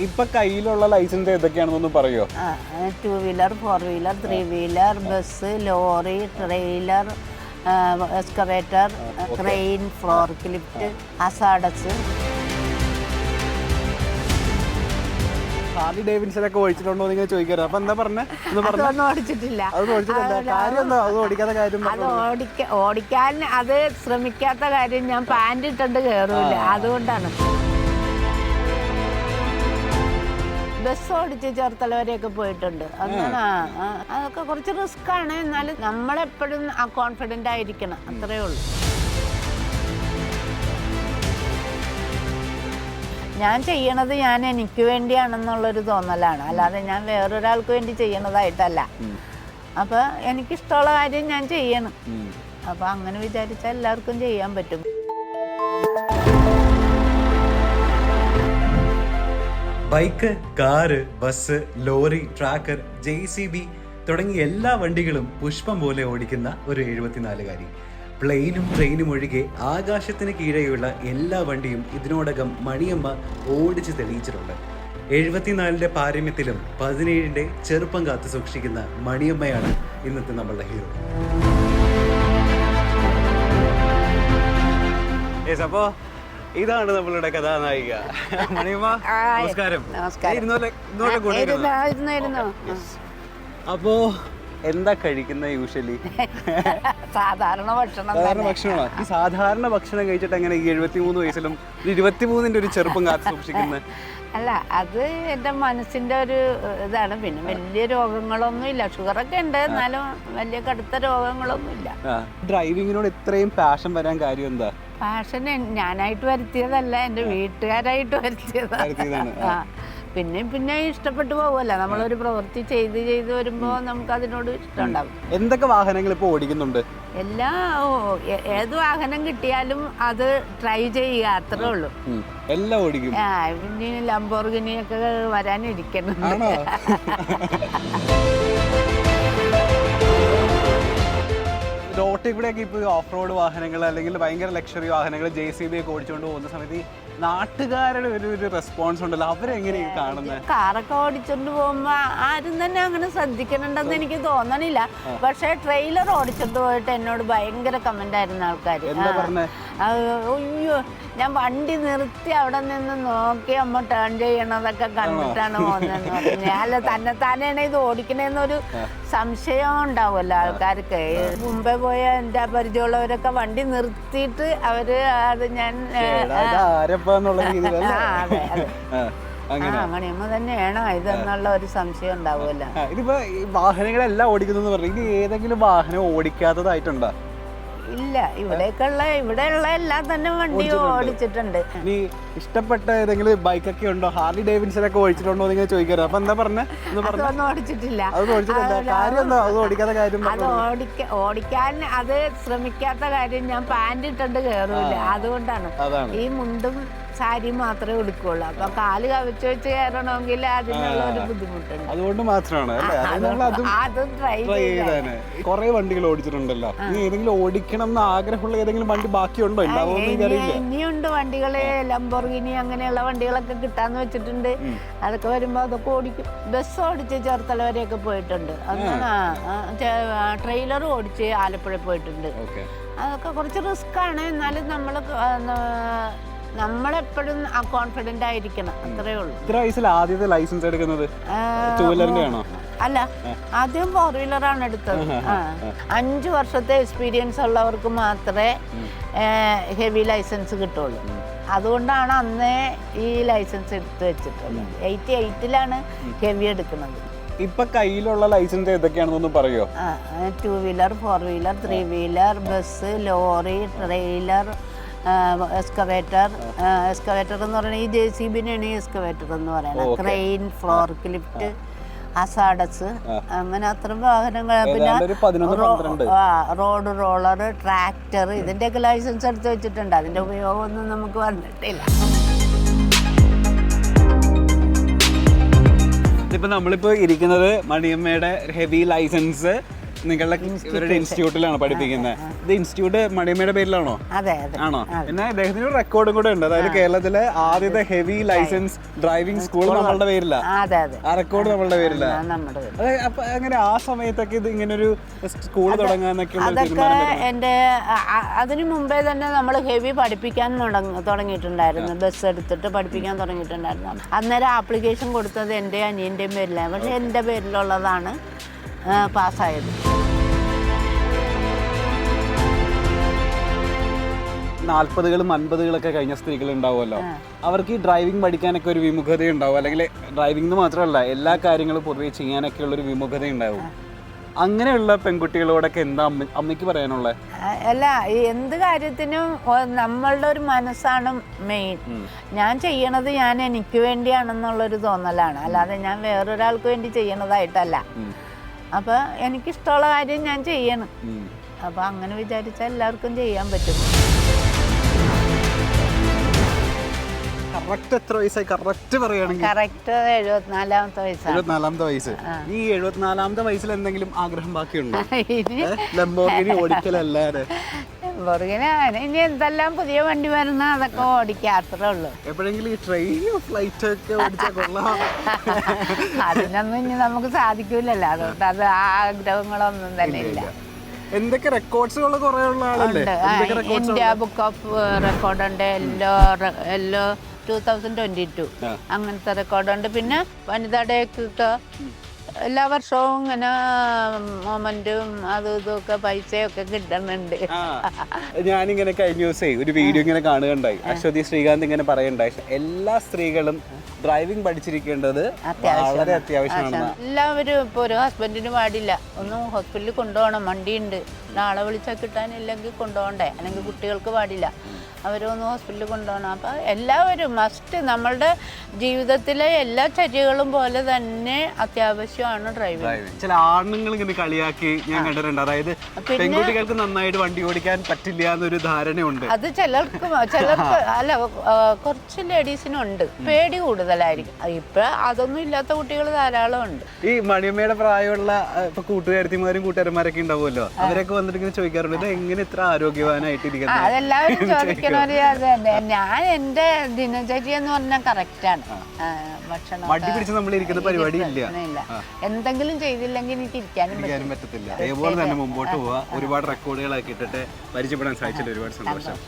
ഇപ്പൊ കയ്യിലുള്ള ലൈസൻസ് ഏതൊക്കെയാണെന്നൊന്ന് പറയോ two wheeler four wheeler three wheeler bus lorry trailer excavator train forklift hazardous Harley Davidson ഒക്കെ ഓടിച്ചിട്ടുണ്ടോ എന്ന് ഇങ്ങനെ ചോദിക്കാറ് അപ്പൊ എന്താ പറഞ്ഞേ? അതൊന്നും ഓടിച്ചിട്ടില്ല. അത് ഓടിച്ചിട്ടില്ല. കാര്യം അത് ഓടിക്കാത്ത കാര്യം അത് ഓടിക്ക ഓടിക്കാൻ അത് ശ്രമിക്കാത്ത കാര്യം ഞാൻ പാന്റ് ഇട്ടുണ്ട് കയറൂല അതുകൊണ്ടാണ്. ബസ് ഓടിച്ച് ചേർത്തല വരെയൊക്കെ പോയിട്ടുണ്ട്. അങ്ങനെ ആ, അതൊക്കെ കുറച്ച് റിസ്ക് ആണ്. എന്നാലും നമ്മളെപ്പോഴും ആ കോൺഫിഡന്റ് ആയിരിക്കണം. അത്രേ ഉള്ളൂ. ഞാൻ ചെയ്യണത് ഞാൻ എനിക്ക് വേണ്ടിയാണെന്നുള്ളൊരു തോന്നലാണ്. അല്ലാതെ ഞാൻ വേറൊരാൾക്ക് വേണ്ടി ചെയ്യണതായിട്ടല്ല. അപ്പൊ എനിക്കിഷ്ടമുള്ള കാര്യം ഞാൻ ചെയ്യണം. അപ്പൊ അങ്ങനെ വിചാരിച്ചാൽ എല്ലാവർക്കും ചെയ്യാൻ പറ്റും. Bike car bus lorry tractor J C B തുടങ്ങിയ എല്ലാ വണ്ടികളും പുഷ്പം പോലെ ഓടിക്കുന്ന ഒരു എഴുപത്തിനാലുകാരി. പ്ലെയിനും ട്രെയിനും ഒഴികെ ആകാശത്തിന് കീഴെയുള്ള എല്ലാ വണ്ടിയും ഇതിനോടകം മണിയമ്മ ഓടിച്ച് തെളിയിച്ചിട്ടുണ്ട്. എഴുപത്തിനാലിന്റെ പാരമ്യത്തിലും പതിനേഴിന്റെ ചെറുപ്പം കാത്തു സൂക്ഷിക്കുന്ന മണിയമ്മയാണ് ഇന്നത്തെ നമ്മളുടെ ഹീറോ. യെസ് അപ്പോ ഇതാണ് നമ്മളുടെ കഥാനായിക. മണിയമ്മ. നമസ്കാരം. അപ്പോ എന്താ കഴിക്കുന്ന യൂഷ്വലി? സാധാരണ ഭക്ഷണം സാധാരണ ഭക്ഷണമാണോ ഈ സാധാരണ ഭക്ഷണം കഴിച്ചിട്ട് എങ്ങനെ ഈ എഴുപത്തിമൂന്ന് വയസ്സിലും ഇരുപത്തിമൂന്നിന്റെ ഒരു ചെറുപ്പം കാത്തു സൂക്ഷിക്കുന്നത് അല്ല അത് എന്റെ മനസ്സിന്റെ ഒരു ഇതാണ്. പിന്നെ വലിയ രോഗങ്ങളൊന്നും ഇല്ല. ഷുഗറൊക്കെ ഉണ്ട്. എന്നാലും വലിയ കടുത്ത രോഗങ്ങളൊന്നും ഇല്ല. ഡ്രൈവിങ്ങിനോട് ഇത്രയും പാഷൻ വരാൻ കാര്യം എന്താ? ഫാഷൻ ഞാനായിട്ട് വരുത്തിയതല്ല എന്റെ വീട്ടുകാരായിട്ട് വരുത്തിയതാണ് പിന്നെ പിന്നെ ഇഷ്ടപ്പെട്ടു പോകുമല്ലോ നമ്മളൊരു പ്രവൃത്തി ചെയ്ത് ചെയ്ത് വരുമ്പോൾ നമുക്ക് അതിനോട് ഇഷ്ടമുണ്ടാവും. എന്തൊക്കെ വാഹനങ്ങൾ ഇപ്പൊ ഓടിക്കുന്നുണ്ട്? എല്ലാ ഓ, ഏത് വാഹനം കിട്ടിയാലും അത് ട്രൈ ചെയ്യുക അത്രേ ഉള്ളൂ. എല്ലാം ഓടിക്കും. ആ പിന്നെ ലംബോർഗിനിയൊക്കെ വരാനിരിക്കുന്നുണ്ട്. റോട്ടിൽ കൂടെയൊക്കെ ഇപ്പോൾ ഓഫ് റോഡ് വാഹനങ്ങൾ അല്ലെങ്കിൽ ഭയങ്കര ലക്ഷറി വാഹനങ്ങൾ ജെ സി ബി ഒക്കെ ഓടിച്ചുകൊണ്ട് പോകുന്ന സമയത്ത് ഈ നാട്ടുകാരുടെ ഒരു ഒരു റെസ്പോൺസ് ഉണ്ടല്ലോ. അവരെങ്ങനെയാണ് കാണുന്നത് കാറൊക്കെ ഓടിച്ചോണ്ട് പോകുമ്പോ ആരും തന്നെ അങ്ങനെ ശ്രദ്ധിക്കണുണ്ടെന്ന് എനിക്ക് തോന്നണില്ല. പക്ഷേ ട്രെയിലർ ഓടിച്ചോണ്ട് പോയിട്ട് എന്നോട് ഭയങ്കര കമന്റ് ആയിരുന്നു ആൾക്കാർ അയ്യോ ഞാൻ വണ്ടി നിർത്തി അവിടെ നിന്ന് നോക്കി അമ്മ ടേൺ ചെയ്യണതൊക്കെ കണ്ടിട്ടാണ് പോകുന്നതെന്ന് പറഞ്ഞു അല്ല തന്നെ താനെയാണ് ഇത് ഓടിക്കണേന്നൊരു സംശയം ഉണ്ടാവുമല്ലോ ആൾക്കാർക്ക്. മുമ്പേ പോയ എന്റെ പരിചയമുള്ളവരൊക്കെ വണ്ടി നിർത്തിയിട്ട് അവർ അത് ഞാൻ അങ്ങനെയുമ്പോ തന്നെയാണ് അതെ, അതെ. അങ്ങനെ. ആ തന്നെയാണോ ഇതെന്നുള്ള ഒരു സംശയം ഉണ്ടാവുമല്ലോ. ഇതിപ്പോ വാഹനങ്ങളെല്ലാം ഓടിക്കുന്നു പറഞ്ഞു ഇനി ഏതെങ്കിലും വാഹനം ഓടിക്കാത്തതായിട്ടുണ്ടോ? ഇല്ല ഇവിടേക്കുള്ള ഇവിടെയുള്ള എല്ലാം തന്നെ വണ്ടി ഓടിച്ചിട്ടുണ്ട്. നീ ഇഷ്ടപ്പെട്ട ഏതെങ്കിലും ബൈക്കൊക്കെ ഉണ്ടോ? ഹാർലി ഡേവിൻസൺ ഒക്കെ ഓടിച്ചിട്ടുണ്ടോ എന്ന് ചോദിക്കരുത് ചോദിക്കാറ്. അപ്പൊ എന്താ പറഞ്ഞേ? അതൊന്നും ഓടിച്ചിട്ടില്ല. അത് ഓടിച്ചിട്ടില്ല കാര്യം അത് ഓടിക്കാത്ത കാര്യം അത് ഓടിക്ക ഓടിക്കാൻ അത് ശ്രമിക്കാത്ത കാര്യം ഞാൻ പാന്റ് ഇട്ടുണ്ട് കയറൂല അതുകൊണ്ടാണ്. ഈ മുണ്ടും സാരിയും മാത്രമേ എടുക്കുള്ളൂ അപ്പൊ കാൽ കവച്ച് വെച്ച് കയറണമെങ്കിൽ അതിനുള്ള ഒരു ബുദ്ധിമുട്ടുണ്ട്. അതുകൊണ്ട് മാത്രമാണ്. അത് ട്രൈ ചെയ്താണ് കുറെ വണ്ടികൾ ഓടിച്ചിട്ടുണ്ടല്ലോ. ഇനി ഏതെങ്കിലും ഓടിക്കണം എന്ന് ആഗ്രഹമുള്ള ഏതെങ്കിലും വണ്ടി ബാക്കിയുണ്ടോ? ഇനിയുണ്ട് വണ്ടികൾ. ലംബോർഗിനി അങ്ങനെയുള്ള വണ്ടികളൊക്കെ കിട്ടാന്ന് വെച്ചിട്ടുണ്ട്. അതൊക്കെ വരുമ്പോ അതൊക്കെ ഓടിക്കും. ബസ് ഓടിച്ച് ചേർത്തല വരെയൊക്കെ പോയിട്ടുണ്ട് അങ്ങനെ ട്രെയിലർ ഓടിച്ച് ആലപ്പുഴ പോയിട്ടുണ്ട്. അതൊക്കെ കുറച്ച് റിസ്ക് ആണ്. എന്നാലും നമ്മൾ നമ്മളെപ്പോഴും ആ കോൺഫിഡന്റ് ആയിരിക്കണം. അത്രേ ഉള്ളൂ. ഇത്ര വയസ്സിൽ ആദ്യത്തെ ലൈസൻസ് എടുക്കുന്നത്? ടൂ വീലറിന്റെ ആണോ? അല്ല ആദ്യം ഫോർ വീലറാണ് എടുത്തത്. അഞ്ചു അഞ്ച് വർഷത്തെ എക്സ്പീരിയൻസ് ഉള്ളവർക്ക് മാത്രമേ ഹെവി ലൈസൻസ് കിട്ടുള്ളൂ. അതുകൊണ്ടാണ് അന്നേ ഈ ലൈസൻസ് എടുത്ത് വെച്ചിട്ടുള്ളത്. എയ്റ്റി എയ്റ്റിലാണ് ഹെവി എടുക്കുന്നത്. ഇപ്പൊ കയ്യിലുള്ള ലൈസൻസ് ഏതൊക്കെയാണെന്നൊന്ന് പറയോ? Two wheeler four wheeler three wheeler bus lorry trailer excavator excavator എന്ന് പറയുന്നത് ഈ ജെ സി ബിനാണ് ഈ എക്സ്കവേറ്റർ എന്ന് പറയുന്നത്. ക്രെയിൻ ഫ്ലോർ ക്ലിഫ്റ്റ് അസാഡസ് അങ്ങനെ അത്ര വാഹനങ്ങൾ പിന്നെ റോഡ് റോളർ ട്രാക്ടർ ഇതിന്റെയൊക്കെ ലൈസൻസ് എടുത്ത് വെച്ചിട്ടുണ്ട്. അതിന്റെ ഉപയോഗമൊന്നും നമുക്ക് വന്നിട്ടില്ല. ഇപ്പൊ നമ്മളിപ്പോ ഇരിക്കുന്നത് മണിയമ്മയുടെ ഹെവി ലൈസൻസ് നിങ്ങളുടെ ഇവരുടെ ഇൻസ്റ്റിറ്റ്യൂട്ടിലാണ് പഠിപ്പിക്കുന്നത്. ഇത് ഇൻസ്റ്റിറ്റ്യൂട്ട് മണിയമ്മയുടെ പേരിലാണോ? അതെ ആണോ? പിന്നെ അദ്ദേഹത്തിന് ഒരു റെക്കോർഡും കൂടെ ഉണ്ട്. അതായത് കേരളത്തിലെ ആദ്യത്തെ ഹെവി ലൈസൻസ് ഡ്രൈവിംഗ് സ്കൂൾ നമ്മളുടെ പേരില്ല ആ, റെക്കോർഡ് നമ്മളുടെ പേരില്ല അപ്പൊ അങ്ങനെ ആ സമയത്തൊക്കെ ഇത് ഇങ്ങനെ ഒരു സ്കൂൾ തുടങ്ങാന്നൊക്കെ അതിനു മുമ്പേ തന്നെ നമ്മൾ ഹെവി പഠിപ്പിക്കാൻ തുടങ്ങ- തുടങ്ങിയിട്ടുണ്ടായിരുന്നു. ബസ് എടുത്തിട്ട് പഠിപ്പിക്കാൻ തുടങ്ങിയിട്ടുണ്ടായിരുന്നു. അന്നേരം ആപ്ലിക്കേഷൻ കൊടുത്തത് എന്റെ അനിയന്റെയും പേരിലാണ് പക്ഷെ എന്റെ പേരിലുള്ളതാണ്. പാസ്സായത്. നാൽപ്പതുകളും അൻപതുകളൊക്കെ കഴിഞ്ഞ സ്ത്രീകൾ ഉണ്ടാവുമല്ലോ അവർക്ക് ഈ ഡ്രൈവിംഗ് പഠിക്കാനൊക്കെ ഒരു വിമുഖത ഉണ്ടാവും അല്ലെങ്കിൽ ഡ്രൈവിംഗ് മാത്രമല്ല എല്ലാ കാര്യങ്ങളും പൊതുവെ ചെയ്യാനൊക്കെ ഉള്ള ഒരു വിമുഖത ഉണ്ടാവും അങ്ങനെയുള്ള പെൺകുട്ടികളോടൊക്കെ എന്താ അമ്മ അമ്മയ്ക്ക് പറയാനുള്ളത്? അല്ല ഈ എന്ത് കാര്യത്തിനും നമ്മളുടെ ഒരു മനസ്സാണ് മെയിൻ ഞാൻ ചെയ്യണത് ഞാൻ എനിക്ക് വേണ്ടിയാണെന്നുള്ളൊരു തോന്നലാണ്. അല്ലാതെ ഞാൻ വേറൊരാൾക്ക് വേണ്ടി ചെയ്യണതായിട്ടല്ല. അപ്പോൾ എനിക്കിഷ്ടമുള്ള കാര്യം ഞാൻ ചെയ്യണം. അപ്പോൾ അങ്ങനെ വിചാരിച്ചാൽ എല്ലാവർക്കും ചെയ്യാൻ പറ്റും. കറക്റ്റ് എത്ര വയസ്സായി? കറക്റ്റ് പറയുകയാണെങ്കിൽ. കറക്റ്റ് എഴുപത്തിനാലാമത്തെ വയസ്സാണ്. എഴുപത്തിനാലാമത്തെ വയസ്സ്. ഈ എഴുപത്തിനാലാമത്തെ വയസ്സിൽ എന്തെങ്കിലും ആഗ്രഹം ബാക്കിയുണ്ടോ? ലംബോർഗിനി ഓടിക്കലല്ലാതെ പുറകിന് ഇനി എന്തെല്ലാം പുതിയ വണ്ടി വരുന്ന അതൊക്കെ ഓടിക്കുക അത്രേ ഉള്ളൂ. എപ്പോഴെങ്കിലും ഈ ട്രെയിനും ഫ്ലൈറ്റ് ഒക്കെ ഓടിച്ചാൽ കൊള്ളാം. അതിനൊന്നും ഇനി നമുക്ക് സാധിക്കൂലല്ലോ. അതുകൊണ്ട് അത് ആഗ്രഹങ്ങളൊന്നും തന്നെ ഇല്ല എന്തൊക്കെ റെക്കോർഡ്സുകൾ കുറെ ഉള്ള ആളല്ലേ ഇന്ത്യ ബുക്ക് ഓഫ് റെക്കോർഡ് ഉണ്ട്. എല്ലോ എല്ലോ ടൂ തൗസൻഡ് ട്വന്റി ടു അങ്ങനത്തെ റെക്കോർഡുണ്ട് പിന്നെ വനിതാ ഡേക്കൊക്കെ എല്ലാ വർഷവും ഇങ്ങനെ മൊമെന്റും അതും ഇതൊക്കെ പൈസയൊക്കെ കിട്ടുന്നുണ്ട്. ഞാനിങ്ങനെ കഴിഞ്ഞ ദിവസേ ഒരു വീഡിയോ ഇങ്ങനെ കാണുകയുണ്ടായി. അശ്വതി ശ്രീകാന്ത് ഇങ്ങനെ പറയണ്ടായി എല്ലാ സ്ത്രീകളും ഡ്രൈവിംഗ് പഠിച്ചിരിക്കേണ്ടത് വളരെ അത്യാവശ്യമാണ്. എല്ലാവരും ഇപ്പൊ ഒരു ഹസ്ബൻഡിന് പാടില്ല. ഒന്ന് ഹോസ്പിറ്റലിൽ കൊണ്ടുപോകണം വണ്ടിയുണ്ട്. നാളെ വിളിച്ചാൽ കിട്ടാനില്ലെങ്കിൽ കൊണ്ടുപോകണ്ടേ? അല്ലെങ്കിൽ കുട്ടികൾക്ക് പാടില്ല. അവരൊന്ന് ഹോസ്പിറ്റലിൽ കൊണ്ടുപോകണം. അപ്പോൾ എല്ലാവരും മസ്റ്റ് നമ്മളുടെ ജീവിതത്തിലെ എല്ലാ ചര്യകളും പോലെ തന്നെ അത്യാവശ്യമാണ് ഡ്രൈവിംഗ് ചില ആണുങ്ങൾ ഇങ്ങനെ കളിയാക്കി ഞാൻ കണ്ടിട്ടുണ്ട്. അതായത് പെൺകുട്ടികൾക്ക് നന്നായിട്ട് വണ്ടി ഓടിക്കാൻ പറ്റില്ല എന്നൊരു ധാരണയുണ്ട്. അത് ചിലർക്ക് ചിലർക്ക് അല്ല കുറച്ച് ലേഡീസിനുണ്ട്. പേടി കൂടുതലായിരിക്കും. ഇപ്പൊ അതൊന്നും ഇല്ലാത്ത കുട്ടികൾ ധാരാളം ഉണ്ട്. ഈ മണിയമ്മയുടെ പ്രായമുള്ള ഇപ്പൊ കൂട്ടുകാരത്തിമാരും കൂട്ടുകാരന്മാരൊക്കെ ഉണ്ടാവുമല്ലോ? അവരൊക്കെ വന്നിട്ട് ഇങ്ങനെ ചോദിക്കാറുണ്ട് ഇത് എങ്ങനെ ഇത്ര ആരോഗ്യവാനായിട്ട് ഇരിക്കുന്നത് അതെല്ലാവരും തന്നെ ഞാൻ എന്റെ ദിനചര്യ എന്ന് പറഞ്ഞാൽ കറക്റ്റാണ് ഭക്ഷണം മടി പിടിച്ച് നമ്മൾ ഇരിക്കുന്ന പരിപാടി ഇല്ല. എന്തെങ്കിലും ചെയ്തില്ലെങ്കിൽ എനിക്ക് ഇരിക്കാനും പറ്റത്തില്ല. അതേപോലെ തന്നെ മുമ്പോട്ട് പോവാ ഒരുപാട് റെക്കോർഡുകളൊക്കെ ഇട്ടിട്ട് പരിചയപ്പെടാൻ സാധിച്ചില്ല. ഒരുപാട് സന്തോഷം.